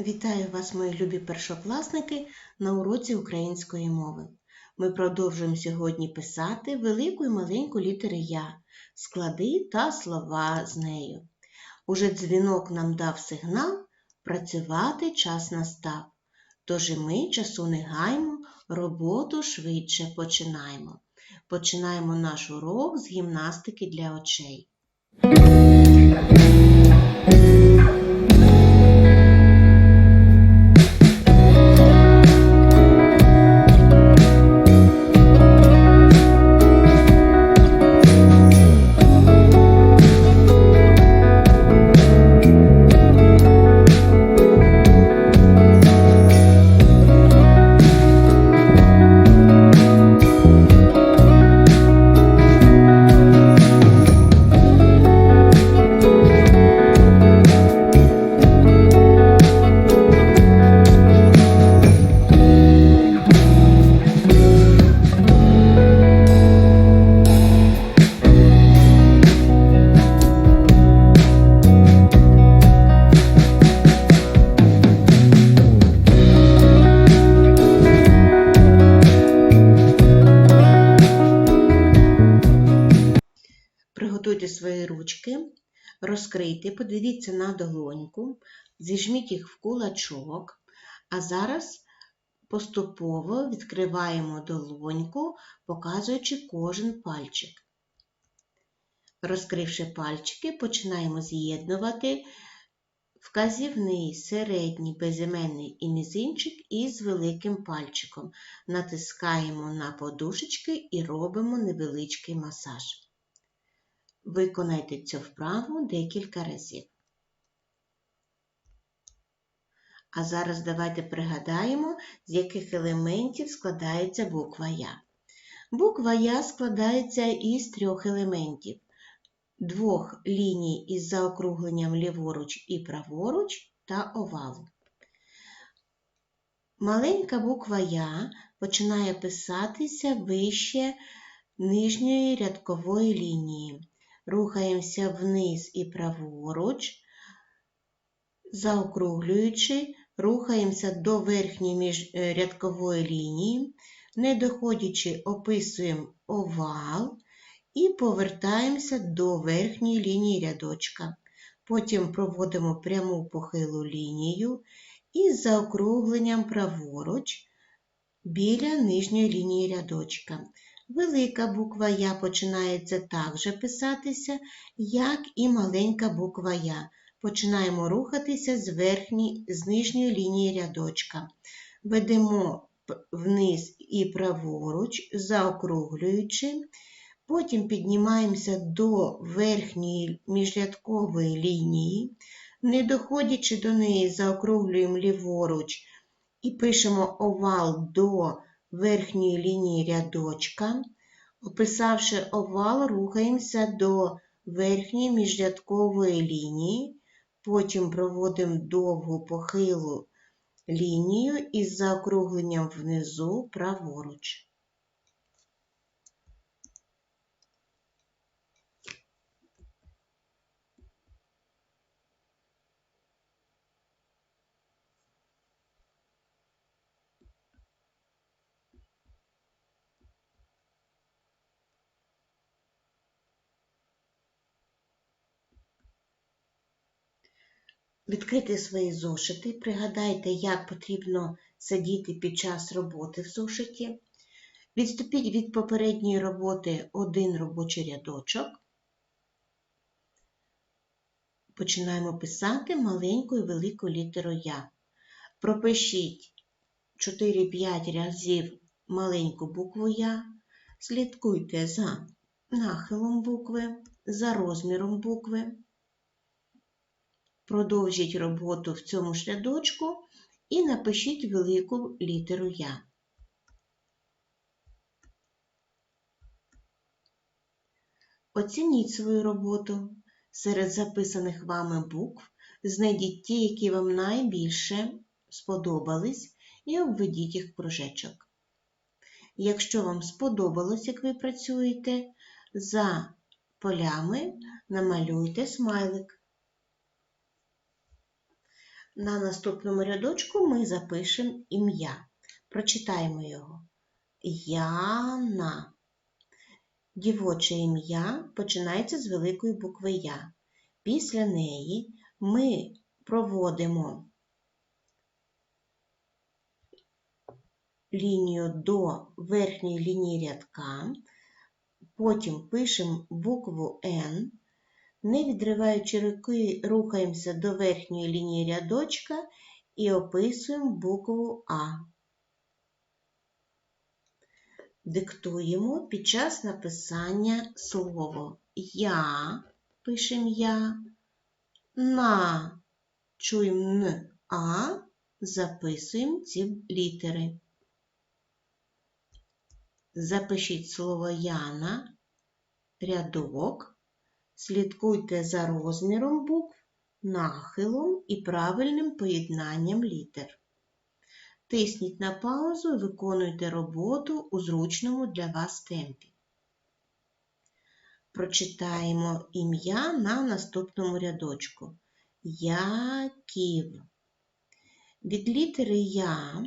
Вітаю вас, мої любі першокласники, на уроці української мови. Ми продовжуємо сьогодні писати велику і маленьку літери Я, склади та слова з нею. Уже дзвінок нам дав сигнал, працювати час настав. Тож і ми часу не гаймо, роботу швидше починаємо. Починаємо наш урок з гімнастики для очей. Розкрийте, подивіться на долоньку, зіжміть їх в кулачок, а зараз поступово відкриваємо долоньку, показуючи кожен пальчик. Розкривши пальчики, починаємо з'єднувати вказівний, середній, безіменний і мізинчик із великим пальчиком. Натискаємо на подушечки і робимо невеличкий масаж. Виконайте цю вправу декілька разів. А зараз давайте пригадаємо, з яких елементів складається буква Я. Буква Я складається із трьох елементів: двох ліній із заокругленням ліворуч і праворуч та овалу. Маленька буква Я починає писатися вище нижньої рядкової лінії рухаємося вниз і праворуч, заокруглюючи, рухаємося до верхньої міжрядкової лінії, не доходячи, описуємо овал і повертаємося до верхньої лінії рядочка. Потім проводимо пряму похилу лінію і заокругленням праворуч біля нижньої лінії рядочка. Велика буква Я починається так же писатися, як і маленька буква Я. Починаємо рухатися з верхньої, з нижньої лінії рядочка. Ведемо вниз і праворуч, заокруглюючи. Потім піднімаємося до верхньої міжрядкової лінії, не доходячи до неї, заокруглюємо ліворуч і пишемо овал до верхньої лінії рядочка. Описавши овал, рухаємося до верхньої міжрядкової лінії, потім проводимо довгу похилу лінію із заокругленням внизу праворуч. Відкрийте свої зошити, пригадайте, як потрібно сидіти під час роботи в зошиті. Відступіть від попередньої роботи один робочий рядочок. Починаємо писати маленьку і велику літеру Я. Пропишіть 4-5 разів маленьку букву Я. Слідкуйте за нахилом букви, за розміром букви. Продовжіть роботу в цьому ж рядочку і напишіть велику літеру Я. Оцініть свою роботу. Серед записаних вами букв знайдіть ті, які вам найбільше сподобались, і обведіть їх в кружечок. Якщо вам сподобалось, як ви працюєте, за полями намалюйте смайлик. На наступному рядочку ми запишемо ім'я. Прочитаємо його. Яна. Дівоче ім'я починається з великої букви Я. Після неї ми проводимо лінію до верхньої лінії рядка, потім пишемо букву Н, не відриваючи руки, рухаємося до верхньої лінії рядочка і описуємо букву А. Диктуємо під час написання слово Я, пишемо Я, на, чуємо Н, А, записуємо ці літери. Запишіть слово Яна, рядок, слідкуйте за розміром букв, нахилом і правильним поєднанням літер. Тисніть на паузу і виконуйте роботу у зручному для вас темпі. Прочитаємо ім'я на наступному рядочку. Яків. Від літери Я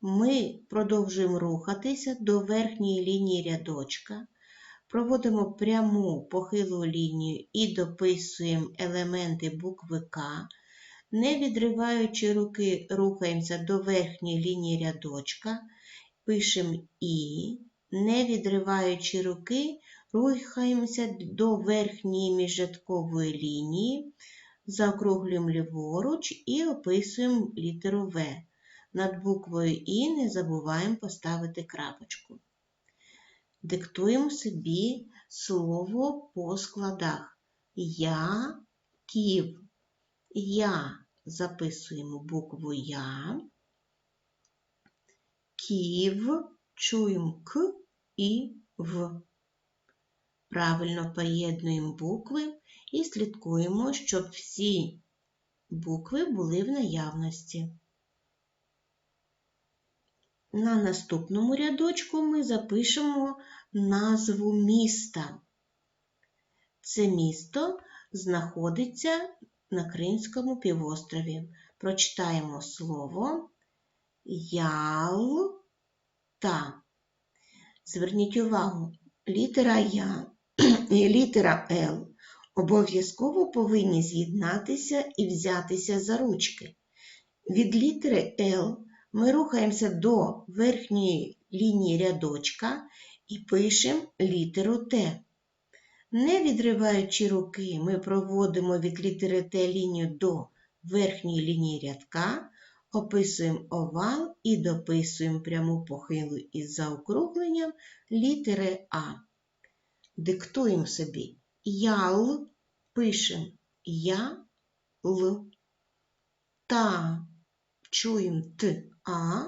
ми продовжуємо рухатися до верхньої лінії рядочка, проводимо пряму похилу лінію і дописуємо елементи букви К, не відриваючи руки, рухаємося до верхньої лінії рядочка, пишемо І, не відриваючи руки, рухаємося до верхньої міжрядкової лінії, заокруглюємо ліворуч і описуємо літеру В. Над буквою І не забуваємо поставити крапочку. Диктуємо собі слово по складах. Я, ків. Я записуємо букву Я. Ків, чуємо К і В. Правильно поєднуємо букви і слідкуємо, щоб всі букви були в наявності. На наступному рядочку ми запишемо назву міста. Це місто знаходиться на Кримському півострові. Прочитаємо слово Ялта. Зверніть увагу, літера Я і літера Л обов'язково повинні з'єднатися і взятися за ручки. Від літери Л ми рухаємося до верхньої лінії рядочка і пишемо літеру Т. Не відриваючи руки, ми проводимо від літери Т лінію до верхньої лінії рядка, описуємо овал і дописуємо пряму похилу із заокругленням літери А. Диктуємо собі ял, пишемо я л. Та чуємо Т А,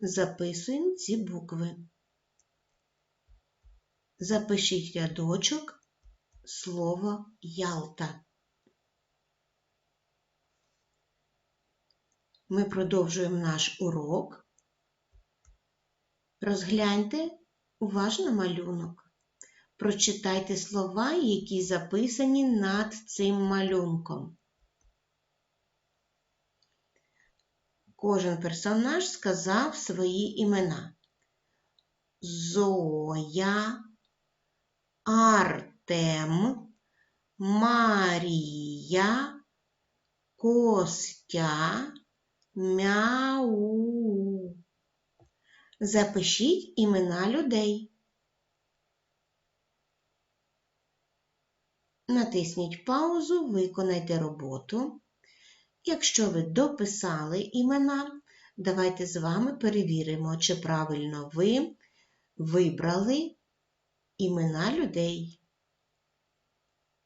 записуємо ці букви. Запишіть рядочок слово Ялта. Ми продовжуємо наш урок. Розгляньте уважно малюнок. Прочитайте слова, які записані над цим малюнком. Кожен персонаж сказав свої імена. Зоя, Артем, Марія, Костя, Мяу. Запишіть імена людей. Натисніть паузу, виконайте роботу. Якщо ви дописали імена, давайте з вами перевіримо, чи правильно ви вибрали імена людей.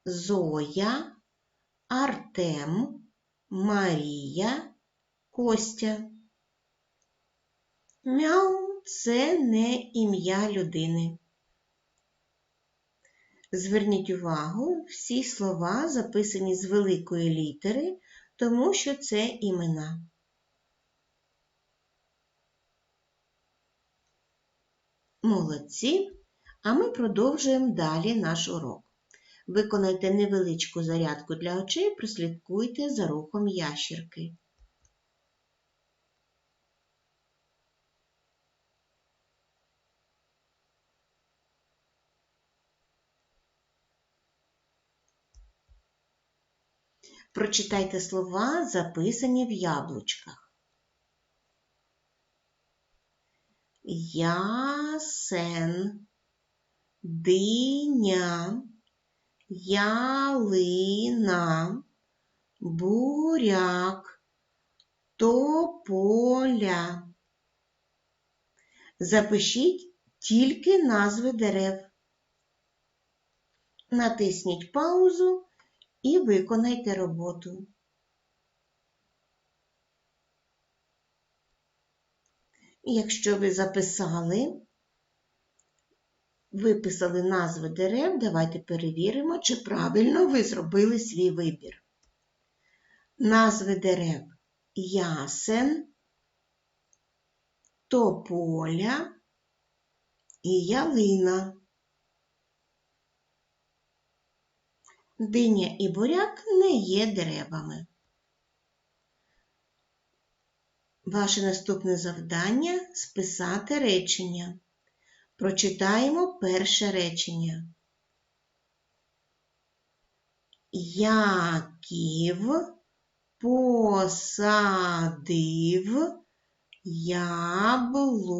Зоя, Артем, Марія, Костя. Мяу це не ім'я людини. Зверніть увагу, всі слова записані з великої літери, тому що це імена. Молодці! А ми продовжуємо далі наш урок. Виконайте невеличку зарядку для очей, прослідкуйте за рухом ящірки. Прочитайте слова, записані в яблучках. Ясен, диня, ялина, буряк, тополя. Запишіть тільки назви дерев. Натисніть паузу і виконайте роботу. Якщо ви записали, виписали назви дерев, давайте перевіримо, чи правильно ви зробили свій вибір. Назви дерев ясен, тополя і ялина. Диня і буряк не є деревами. Ваше наступне завдання списати речення. Прочитаємо перше речення. Яків посадив яблуньку.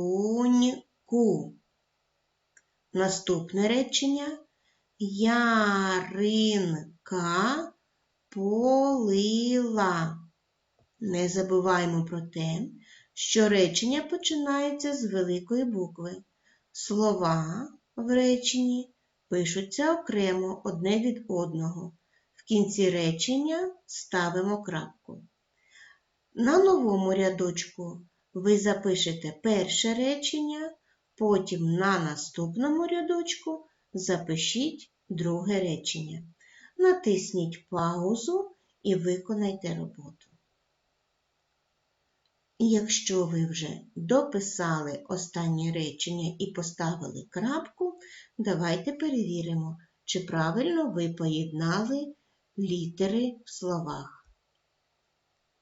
Наступне речення Яринка полила. Не забуваємо про те, що речення починаються з великої букви. Слова в реченні пишуться окремо одне від одного. В кінці речення ставимо крапку. На новому рядочку ви запишете перше речення, потім на наступному рядочку запишіть друге речення. Натисніть паузу і виконайте роботу. Якщо ви вже дописали останнє речення і поставили крапку, давайте перевіримо, чи правильно ви поєднали літери в словах.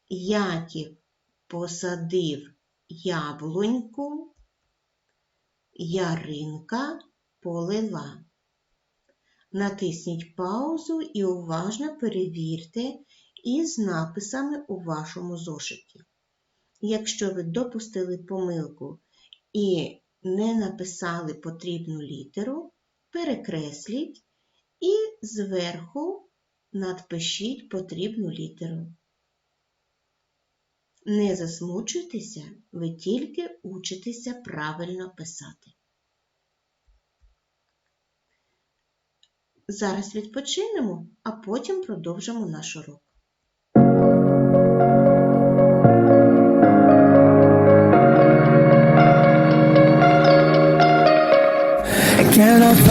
Яків посадив яблуньку, яринка полила. Натисніть паузу і уважно перевірте із написами у вашому зошиті. Якщо ви допустили помилку і не написали потрібну літеру, перекресліть і зверху надпишіть потрібну літеру. Не засмучуйтеся, ви тільки учитеся правильно писати. Зараз відпочинемо, а потім продовжимо наш урок. Can I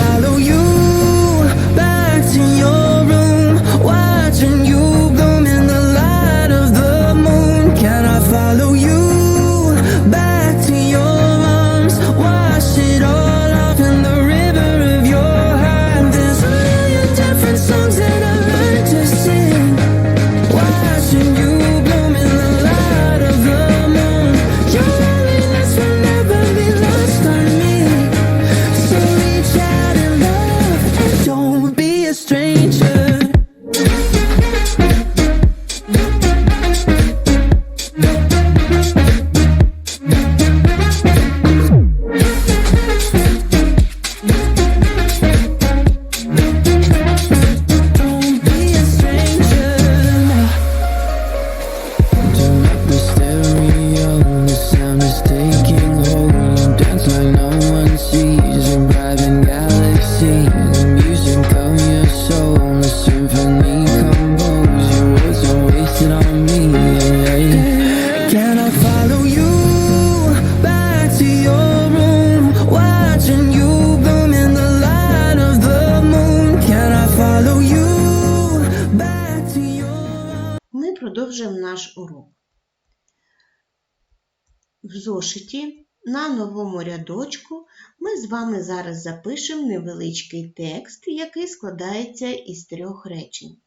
новому рядочку ми з вами зараз запишемо невеличкий текст, який складається із трьох речень.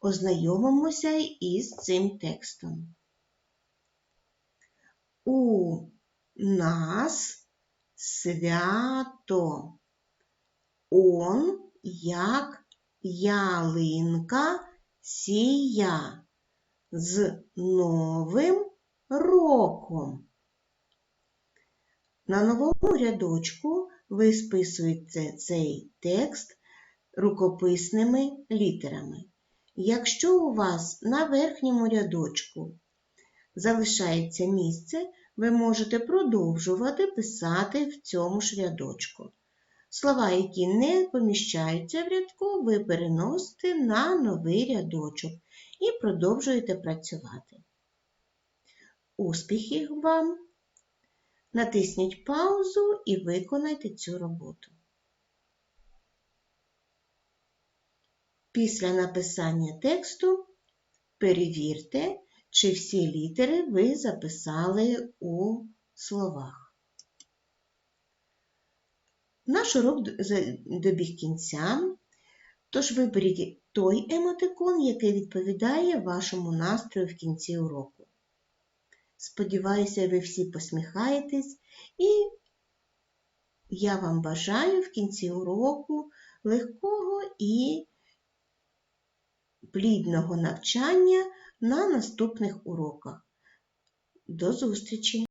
Ознайомимося із цим текстом. У нас свято. Он як ялинка Сія. З Новим роком. На новому рядочку ви списуєте цей текст рукописними літерами. Якщо у вас на верхньому рядочку залишається місце, ви можете продовжувати писати в цьому ж рядочку. Слова, які не поміщаються в рядку, ви переносите на новий рядочок і продовжуєте працювати. Успіхів вам! Натисніть паузу і виконайте цю роботу. Після написання тексту перевірте, чи всі літери ви записали у словах. Наш урок добіг кінця, тож виберіть той емотикон, який відповідає вашому настрою в кінці уроку. Сподіваюся, ви всі посміхаєтесь, і я вам бажаю в кінці уроку легкого і плідного навчання на наступних уроках. До зустрічі!